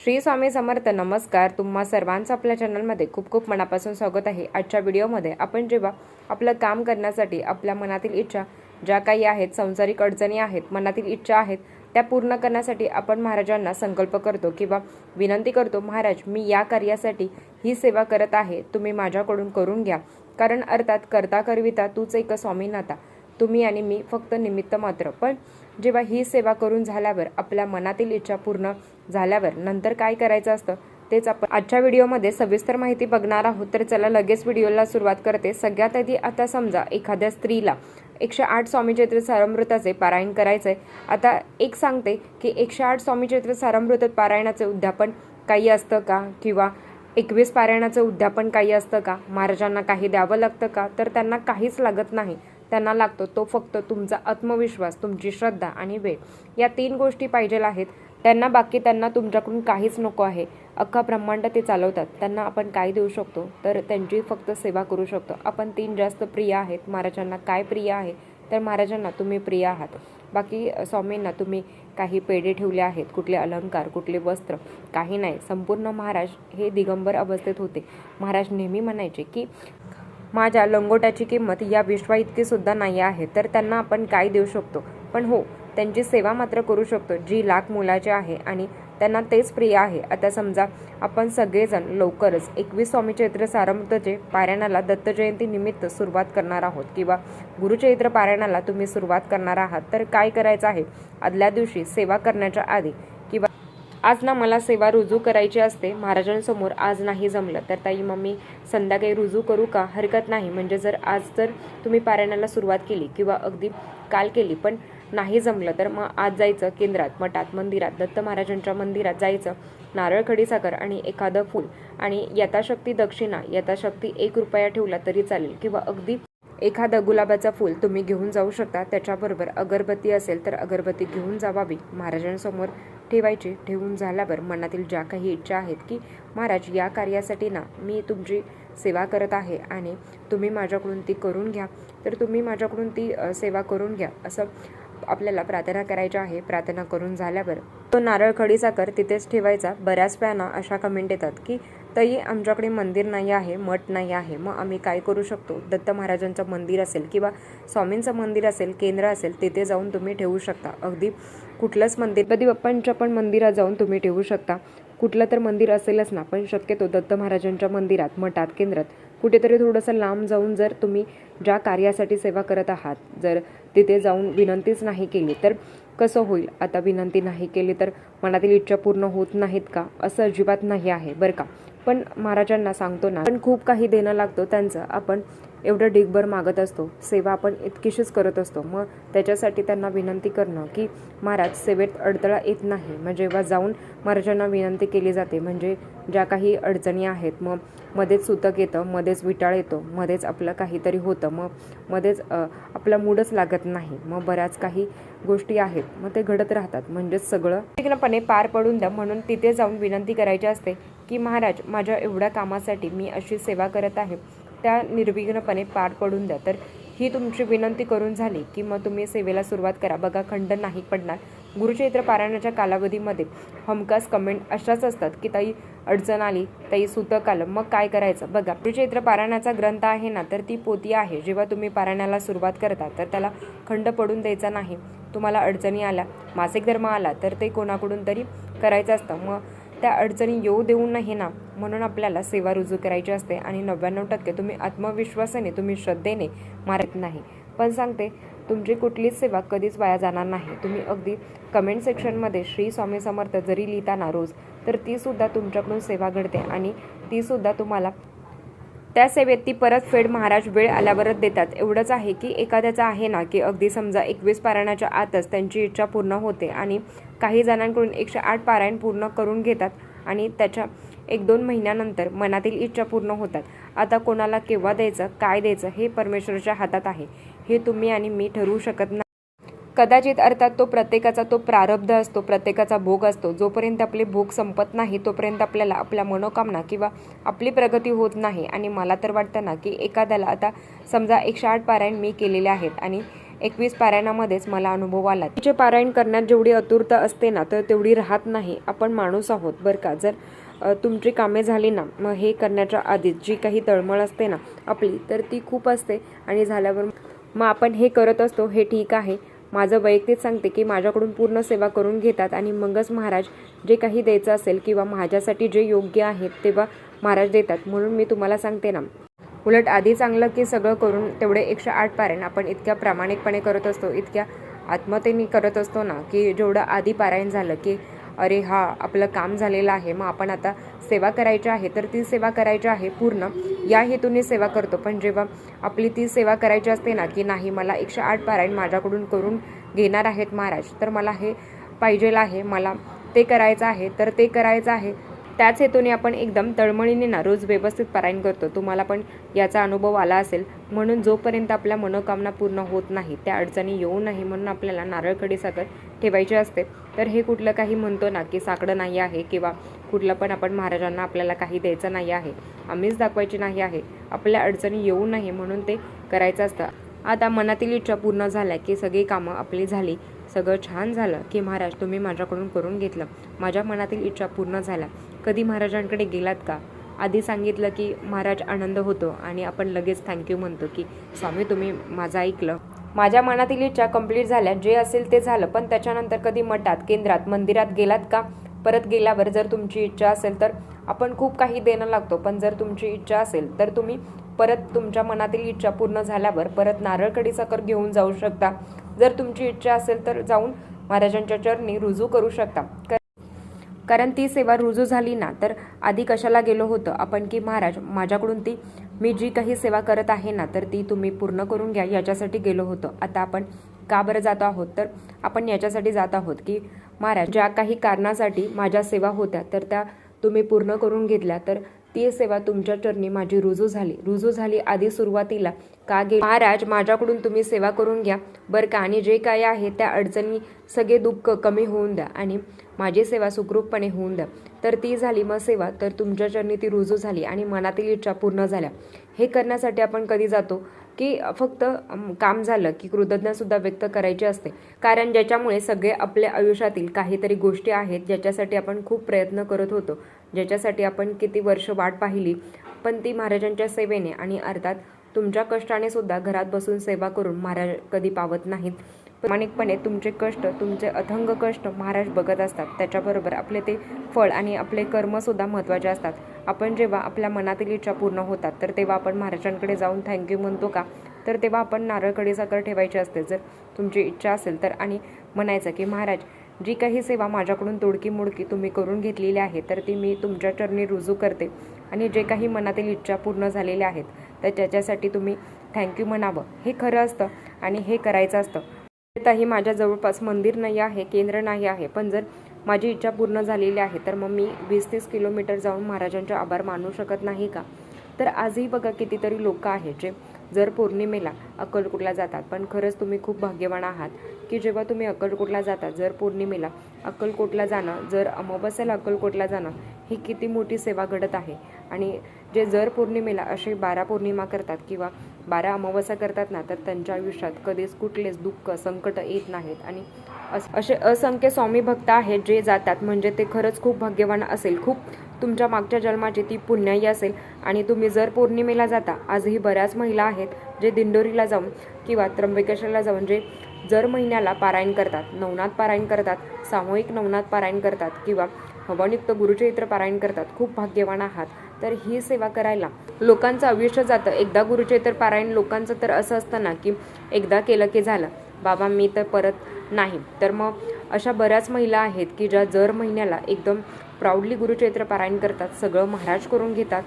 श्री स्वामी समर्थ नमस्कार. तुम्हा सर्वांचं आपल्या चॅनलमध्ये खूप खूप मनापासून स्वागत आहे. आजच्या व्हिडिओमध्ये आपण जेव्हा आपलं काम करण्यासाठी आपल्या मनातील इच्छा ज्या काही आहेत संसारिक अडचणी आहेत मनातील इच्छा आहेत त्या पूर्ण करण्यासाठी आपण महाराजांना संकल्प करतो किंवा विनंती करतो महाराज मी या कार्यासाठी ही सेवा करत आहे. तुम्ही माझ्याकडून करून घ्या. कारण अर्थात करता करविता तूच एक स्वामी नाता तुम्ही आणि मी फक्त निमित्त मात्र. पण जेव्हा ही सेवा करून झाल्यावर आपल्या मनातील इच्छा पूर्ण झाल्यावर नंतर काय करायचं असतं तेच आपण आजच्या व्हिडिओमध्ये सविस्तर माहिती बघणार आहोत. तर चला लगेच व्हिडिओला सुरुवात करते. सगळ्यात आधी आता समजा एखाद्या स्त्रीला एकशे आठ स्वामी चैत्र सारामृताचे पारायण करायचंय. आता एक सांगते की एकशे आठ स्वामी चैत्र पारायणाचे उद्यापन काही असतं का? किंवा एकवीस पारायणाचं उद्यापन काही असतं का? महाराजांना काही द्यावं लागतं का? तर त्यांना काहीच लागत नाही. त्यांना लागतो तो फक्त तुमचा आत्मविश्वास तुमची श्रद्धा आणि वेळ. या तीन गोष्टी पाहिजेल आहेत. त्यांना बाकी त्यांना तुमच्याकडून काहीच नको आहे. अख्खा ब्रह्मांड ते चालवतात. त्यांना आपण काय देऊ शकतो? तर त्यांची फक्त सेवा करू शकतो. आपण तीन जास्त प्रिय आहेत. महाराजांना काय प्रिय आहे? तर महाराजांना तुम्ही प्रिय आहात. बाकी स्वामींना तुम्ही काही पेढे ठेवले आहेत. कुठले अलंकार कुठले वस्त्र काही नाही. संपूर्ण महाराज हे दिगंबर अवस्थेत होते. महाराज नेहमी म्हणायचे की माझ्या लंगोटाची किंमत या विश्वा इतकी सुद्धा नाही आहे तर त्यांना आपण काय देऊ शकतो? पण हो त्यांची सेवा मात्र करू शकतो जी लाख मुलाची आहे आणि त्यांना तेच प्रिय आहे. आता समजा आपण सगळेजण लवकरच एकवीस स्वामी चैत्र सारमृतचे पारायणाला दत्त सुरुवात करणार आहोत किंवा गुरुचैत्र पारायणाला तुम्ही सुरुवात करणार आहात तर काय करायचं आहे? आदल्या दिवशी सेवा करण्याच्या आधी आज ना मला सेवा रुजू करायची असते. महाराजांसमोर आज नाही जमलं. तर ताई मग मी संध्याकाळी रुजू करू का? हरकत नाही. म्हणजे जर आज जर तुम्ही पारायणाला सुरुवात केली किंवा अगदी काल केली पण नाही जमलं तर मग आज जायचं केंद्रात मठात मंदिरात दत्त महाराजांच्या मंदिरात जायचं. नारळ खडीसाखर आणि एखादं फूल. आणि यथाशक्ती दक्षिणा यथाशक्ती एक रुपया ठेवला तरी चालेल किंवा अगदी एखादं गुलाबाचं फूल तुम्ही घेऊन जाऊ शकता. त्याच्याबरोबर अगरबत्ती असेल तर अगरबत्ती घेऊन जावावी. महाराजांसमोर ठेवायची ठेवून झाल्यावर मनातील ज्या काही इच्छा आहेत की महाराज या कार्यासाठी ना मी तुमची सेवा करत आहे आणि तुम्ही माझ्याकडून ती करून घ्या. तर तुम्ही माझ्याकडून ती सेवा करून घ्या असं आपल्याला प्रार्थना करायची आहे. प्रार्थना करून झाल्यावर तो नारळ खडीसाखर तिथेच ठेवायचा. बऱ्याच वेळांना अशा कमेंट येतात की तरी आमच्याकडे मंदिर नाही आहे मठ नाही आहे. मग आम्ही काय करू शकतो? दत्त महाराजांचं मंदिर असेल किंवा स्वामींचं मंदिर असेल केंद्र असेल तिथे जाऊन तुम्ही ठेवू शकता. अगदी कुठलंच मंदिर कधी बाप्पांच्या पण मंदिरात जाऊन तुम्ही ठेवू शकता. कुठलं तर मंदिर असेलच ना पण शक्यतो दत्त महाराजांच्या मंदिरात मठात केंद्रात कुठेतरी थोडंसं लांब जाऊन जर तुम्ही ज्या कार्यासाठी सेवा करत आहात जर तिथे जाऊन विनंतीच नाही केली तर कसं होईल? आता विनंती नाही केली तर मनातील इच्छा पूर्ण होत नाहीत का? असं अजिबात नाही आहे बरं का? पण महाराजांना सांगतो ना पण खूप काही देणं लागतो त्यांचं. आपण एवढं डिगभर मागत असतो. सेवा आपण इतकीशीच करत असतो. मग त्याच्यासाठी त्यांना विनंती करणं की महाराज सेवेत अडथळा येत नाही. मग जेव्हा जाऊन महाराजांना विनंती केली जाते म्हणजे ज्या काही अडचणी आहेत मग मध्येच सुतक येतं मध्येच विटाळ येतो मध्येच आपलं काहीतरी होतं मग मध्येच आपला मूडच लागत नाही. मग बऱ्याच काही गोष्टी आहेत. मग ते घडत राहतात. म्हणजेच सगळं निर्विघ्नपणे पार पडून द्या. म्हणून तिथे जाऊन विनंती करायची असते की महाराज माझ्या एवढ्या कामासाठी मी अशी सेवा करत आहे. त्या निर्विघ्नपणे पार पडून द्या. तर ही तुमची विनंती करून झाली की मग तुम्ही सेवेला सुरुवात करा. बघा खंड नाही पडणार. गुरुचैत्र पारायणाच्या कालावधीमध्ये हमखास कमेंट अशाच असतात की ताई अडचण आली. ताई सुतक आलं. मग काय करायचं? बघा गुरुचैत्र पारायणाचा ग्रंथ आहे ना तर ती पोती आहे. जेव्हा तुम्ही पारायणाला सुरुवात करता तर त्याला खंड पडून द्यायचा नाही. तुम्हाला अडचणी आल्या मासिक धर्म आला तर ते कोणाकडून तरी करायचं असतं. मग त्या अडचणी येऊ देऊ नये ना म्हणून आपल्याला सेवा रुजू करायची असते आणि नव्याण्णव टक्के तुम्ही आत्मविश्वासाने तुम्ही श्रद्धेने मारत नाही. पण सांगते तुमची कुठलीच सेवा कधीच वाया जाणार नाही. तुम्ही अगदी कमेंट सेक्शनमध्ये श्री स्वामी समर्थ जरी लिहिताना रोज तर तीसुद्धा तुमच्याकडून सेवा घडते आणि तीसुद्धा तुम्हाला त्या सेवेत ती परतफेड महाराज वेळ आल्यावरच देतात. एवढंच आहे की एखाद्याचं आहे ना की अगदी समजा एकवीस पारायणाच्या आतच त्यांची इच्छा पूर्ण होते आणि काही जणांकडून एकशे आठ पारायण पूर्ण करून घेतात आणि त्याच्या एक दोन महिन्यानंतर मनातील इच्छा पूर्ण होतात. आता कोणाला केव्हा द्यायचं काय द्यायचं हे परमेश्वराच्या हातात आहे. हे तुम्ही आणि मी ठरवू शकत नाही. कदाचित अर्थात तो प्रत्येकाचा तो प्रारब्ध असतो प्रत्येकाचा भोग असतो. जोपर्यंत आपले भोग संपत नाही तोपर्यंत आपल्याला आपल्या मनोकामना किंवा आपली प्रगती होत नाही. आणि मला तर वाटतं ना की एखाद्याला आता समजा एकशे आठ पारायण मी केलेले आहेत आणि एकवीस पारायणामध्येच मला अनुभव आला. तिचे पारायण करण्यात जेवढी आतुरता असते ना तर तेवढी राहत नाही. आपण माणूस आहोत बरं का? जर तुमची कामे झाली ना मग हे करण्याच्या आधीच जी काही तळमळ असते ना आपली तर ती खूप असते. आणि झाल्यावर मग आपण हे करत असतो हे ठीक आहे. माझं वैयक्तिक सांगते की माझ्याकडून पूर्ण सेवा करून घेतात आणि मगच महाराज जे काही द्यायचं असेल किंवा माझ्यासाठी जे योग्य आहे तेव्हा महाराज देतात. म्हणून मी तुम्हाला सांगते ना. उलट आधी चांगलं की सगळं करून तेवढे एकशे आठ पारायण आपण इतक्या प्रामाणिकपणे करत असतो इतक्या आत्मतेने करत असतो ना की जेवढं आधी पारायण झालं की अरे हा आपलं काम झालेलं आहे मग आपण आता सेवा करायची आहे तर ती सेवा करायची आहे पूर्ण. या हेतूने सेवा करतो. पण जेव्हा आपली ती सेवा करायची असते ना की नाही मला एकशे आठ पारायण माझ्याकडून करून घेणार आहेत महाराज तर मला हे पाहिजेल आहे मला ते करायचं आहे तर ते करायचं आहे. त्याच हेतूने आपण एकदम तळमळीने ना रोज व्यवस्थित पारायण करतो. तुम्हाला पण याचा अनुभव आला असेल. म्हणून जोपर्यंत आपल्या मनोकामना पूर्ण होत नाही त्या अडचणी येऊ नाही म्हणून आपल्याला नारळ खडी साखर ठेवायची असते. तर हे कुठलं काही म्हणतो ना की साकडं नाही आहे किंवा कुठलं पण आपण महाराजांना आपल्याला काही द्यायचं नाही आहे. आम्हीच दाखवायची नाही आहे. आपल्या अडचणी येऊ नये म्हणून ते करायचं असतं. आता मनातील इच्छा पूर्ण झाल्या की सगळी कामं आपली झाली. सगळं छान झालं की महाराज तुम्ही माझ्याकडून करून घेतलं. माझ्या मनातील इच्छा पूर्ण झाल्या. कधी महाराजांकडे गेलात का? आधी सांगितलं की महाराज आनंद होतो आणि आपण लगेच थँक्यू म्हणतो की स्वामी तुम्ही माझं ऐकलं. माझ्या मनातील इच्छा कंप्लीट झाल्या. जे असेल ते झालं. पण त्याच्यानंतर कधी मठात केंद्रात मंदिरात गेलात का? परत गेल्यावर जर तुमची इच्छा असेल तर आपण खूप काही देणं लागतो. पण जर तुमची इच्छा असेल तर तुम्ही परत तुमच्या मनातील इच्छा पूर्ण झाल्यावर परत नारळकडी साखर घेऊन जाऊ शकता. जर तुमची इच्छा असेल तर जाऊन महाराजांच्या चरणी रुजू करू शकता. कारण ती सेवा रुजू झाली ना तर आधी कशाला गेलो होतं? आपण की महाराज माझ्याकडून ती मी जी काही सेवा करत आहे ना तर ती तुम्ही पूर्ण करून घ्या याच्यासाठी गेलो होतो. आता आपण का बरं जात आहोत? तर आपण याच्यासाठी जात आहोत की महाराज ज्या काही कारणासाठी माझ्या सेवा होत्या तर त्या तुम्ही पूर्ण करून घेतल्या तर ती सेवा तुमच्या चरणी माझी रुजू झाली. रुजू झाली आधी सुरुवातीला. का गे? महाराज माझ्याकडून तुम्ही सेवा करून घ्या. बरं का? आणि जे काय आहे त्या अडचणी सगळे दुःख कमी होऊन द्या आणि माझी सेवा सुखरूपपणे होऊन द्या. तर ती झाली मग सेवा. तर तुमच्या चरणी ती रुजू झाली आणि मनातील इच्छा पूर्ण झाल्या. हे करण्यासाठी आपण कधी जातो की फक्त काम झालं की कृतज्ञसुद्धा व्यक्त करायची असते. कारण ज्याच्यामुळे सगळे आपल्या आयुष्यातील काहीतरी गोष्टी आहेत ज्याच्यासाठी आपण खूप प्रयत्न करत होतो. ज्याच्यासाठी आपण किती वर्ष वाट पाहिली पण ती महाराजांच्या सेवेने आणि अर्थात तुमच्या कष्टाने सुद्धा घरात बसून सेवा करून महाराज कधी पावत नाहीत. प्रामाणिकपणे तुमचे कष्ट तुमचे अथंग कष्ट महाराज बघत असतात. त्याच्याबरोबर आपले ते फळ आणि आपले कर्मसुद्धा महत्त्वाचे असतात. आपण जेव्हा आपल्या मनातील इच्छा पूर्ण होतात तर तेव्हा आपण महाराजांकडे जाऊन थँक्यू म्हणतो का? तर तेव्हा आपण नारळकडी साखर ठेवायची असते. जर तुमची इच्छा असेल तर आणि म्हणायचं की महाराज जी काही सेवा माझ्याकडून तोडकी मोडकी तुम्ही करून घेतलेली आहे तर ती मी तुमच्या चरणी रुजू करते. आणि जे काही मनातील इच्छा पूर्ण झालेल्या आहेत तर त्याच्यासाठी तुम्ही थँक्यू म्हणावं. हे खरं असतं आणि हे करायचं असतं. ताही माझ्या जवळपास मंदिर नाही आहे केंद्र नाही आहे पण जर माझी इच्छा पूर्ण झालेली आहे तर मग मी वीस तीस किलोमीटर जाऊन महाराजांचे आभार मानू शकत नाही का? तर आजही बघा कितीतरी लोक आहेत जे जर पौर्णिमेला अक्कलकोटला जातात पण खरंच तुम्ही खूप भाग्यवान आहात की जेव्हा तुम्ही अक्कलकोटला जाता जर पौर्णिमेला अक्कलकोटला जाणं जर अमावस्याला अक्कलकोटला जाणं ही किती मोठी सेवा घडत आहे. आणि जे जर पौर्णिमेला असे बारा पौर्णिमा करतात किंवा बारा अमावस्या करतात ना तर त्यांच्या आयुष्यात कधीच कुठलेच दुःख संकट येत नाहीत. आणि अस असे असंख्य स्वामी भक्त आहेत जे जातात. म्हणजे ते खरंच खूप भाग्यवान असेल. खूप तुमच्या मागच्या जन्माची ती पुण्याई असेल. आणि तुम्ही जर पौर्णिमेला जाता आजही बऱ्याच महिला आहेत जे दिंडोरीला जाऊन किंवा त्र्यंबकेश्वरला जाऊन जे जर महिन्याला पारायण करतात. नवनाथ पारायण करतात सामूहिक नवनाथ पारायण करतात किंवा हवनयुक्त गुरुचरित्र पारायण करतात. खूप भाग्यवान आहात. तर ही सेवा करायला लोकांचं आयुष्य जातं. एकदा गुरुचरित्र पारायण लोकांचं तर असं असतं ना की एकदा केलं की झालं. बाबा मी तर परत नाही. तर मग अशा बऱ्याच महिला आहेत की ज्या दर महिन्याला एकदम प्राऊडली गुरुचरित्र पारायण करतात सगळं महाराज करून घेतात.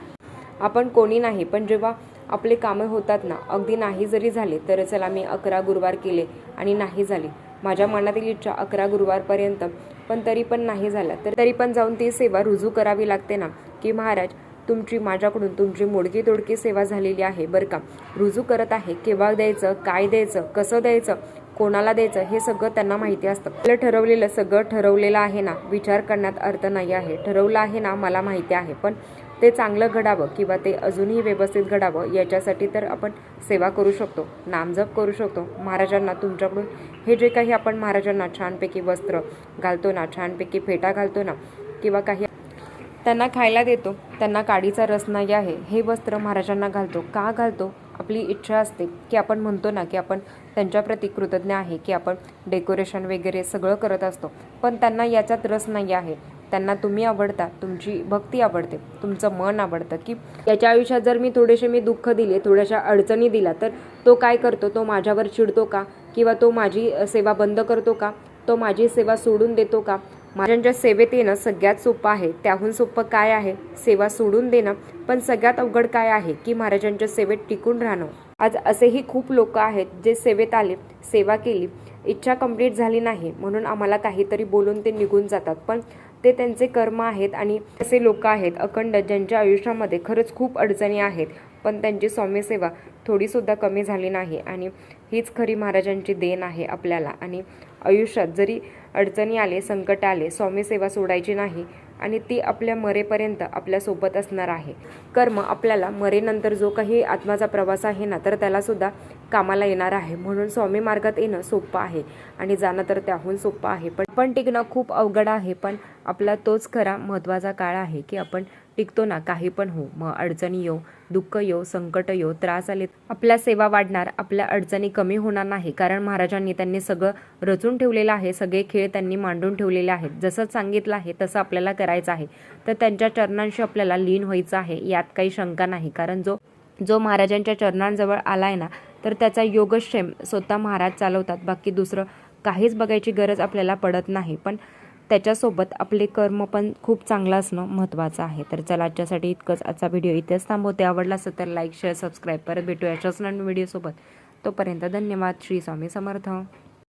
आपण कोणी नाही पण जेव्हा आपले कामं होतात ना अगदी नाही जरी झाले तर चला मी अकरा गुरुवार केले आणि नाही झाले. माझ्या मनातील इच्छा अकरा गुरुवारपर्यंत पण तरी पण नाही झाला तर तरी पण जाऊन ती सेवा रुजू करावी लागते ना की महाराज तुमची माझ्याकडून तुमची मोडकी तोडकी सेवा झालेली आहे बरं का? रुजू करत आहे केव्हा द्यायचं काय द्यायचं कसं द्यायचं कोणाला द्यायचं हे सगळं त्यांना माहिती असतं. आपलं ठरवलेलं सगळं ठरवलेलं आहे ना विचार करण्यात अर्थ नाही आहे. ठरवलं आहे ना मला माहिती आहे पण ते चांगलं घडावं किंवा ते अजूनही व्यवस्थित घडावं याच्यासाठी तर आपण सेवा करू शकतो नामजप करू शकतो. महाराजांना तुमच्याकडून हे जे काही आपण महाराजांना छानपैकी वस्त्र घालतो ना छानपैकी फेटा घालतो ना किंवा काही त्यांना खायला देतो. त्यांना काडीचा रस नाही आहे. हे वस्त्र महाराजांना घालतो. का घालतो? आपली इच्छा असते की आपण म्हणतो ना की आपण त्यांच्याप्रती कृतज्ञ आहे की आपण डेकोरेशन वगैरे सगळं करत असतो. पण त्यांना याच्यात रस नाही आहे. त्यांना तुम्ही आवडता तुमची भक्ती आवडते तुमचं मन आवडतं की याच्या आयुष्यात जर मी थोडेसे मी दुःख दिले थोड्याशा अडचणी दिल्या तर तो काय करतो? तो माझ्यावर चिडतो का? किंवा तो माझी सेवा बंद करतो का? तो माझी सेवा सोडून देतो का? महाराजांच्या सेवेत येणं सगळ्यात सोपं आहे. त्याहून सोपं काय आहे? सेवा सोडून देणं पण सगळ्यात अवघड काय आहे की महाराजांच्या सेवेत टिकून राहणं? आज असेही खूप लोक आहेत जे सेवेत आले सेवा केली इच्छा कंप्लीट झाली नाही म्हणून आम्हाला काहीतरी बोलून ते निघून जातात. पण ते त्यांचे कर्म आहेत आणि असे लोक आहेत अखंड ज्यांच्या आयुष्यामध्ये खरंच खूप अडचणी आहेत पण त्यांची सौम्यसेवा थोडीसुद्धा कमी झाली नाही आणि हीच खरी महाराजांची देण आहे आपल्याला. आणि आयुष्यात जरी अडचणी आले संकट आले सौम्यसेवा सोडायची नाही आणि ती आपल्या मरेपर्यंत आपल्यासोबत असणार आहे. कर्म आपल्याला मरेनंतर जो काही आत्माचा प्रवास आहे ना तर त्यालासुद्धा कामाला येणार आहे. म्हणून स्वामी मार्गात येणं सोपं आहे आणि जाणं तर त्याहून सोपं आहे. पण पण टिकणं खूप अवघड आहे. पण आपला तोच खरा महत्त्वाचा काळ आहे की आपण टिकतो ना काही पण हो. मग अडचणी येऊ दुःख येऊ संकट येऊ त्रास आले आपल्या सेवा वाढणार आपल्या अडचणी कमी होणार नाही. कारण महाराजांनी त्यांनी सगळं रचून ठेवलेलं आहे सगळे खेळ त्यांनी मांडून ठेवलेले आहेत. जसं सांगितलं आहे तसं आपल्याला करायचं आहे. तर त्यांच्या चरणांशी आपल्याला लीन व्हायचं आहे यात काही शंका नाही. कारण जो जो महाराजांच्या चरणांजवळ आलाय ना तर त्याचा योगक्षेम स्वतः महाराज चालवतात. बाकी दुसरं काहीच बघायची गरज आपल्याला पडत नाही. पण त्याच्यासोबत आपले कर्म पण खूप चांगलं असणं महत्त्वाचं आहे. तर चला आजच्यासाठी इतकंच. आजचा व्हिडिओ इथेच थांबवते. आवडला असेल तर लाईक शेअर सबस्क्राईब. परत भेटू अशाच नवीन व्हिडिओसोबत. तोपर्यंत धन्यवाद. श्री स्वामी समर्थ.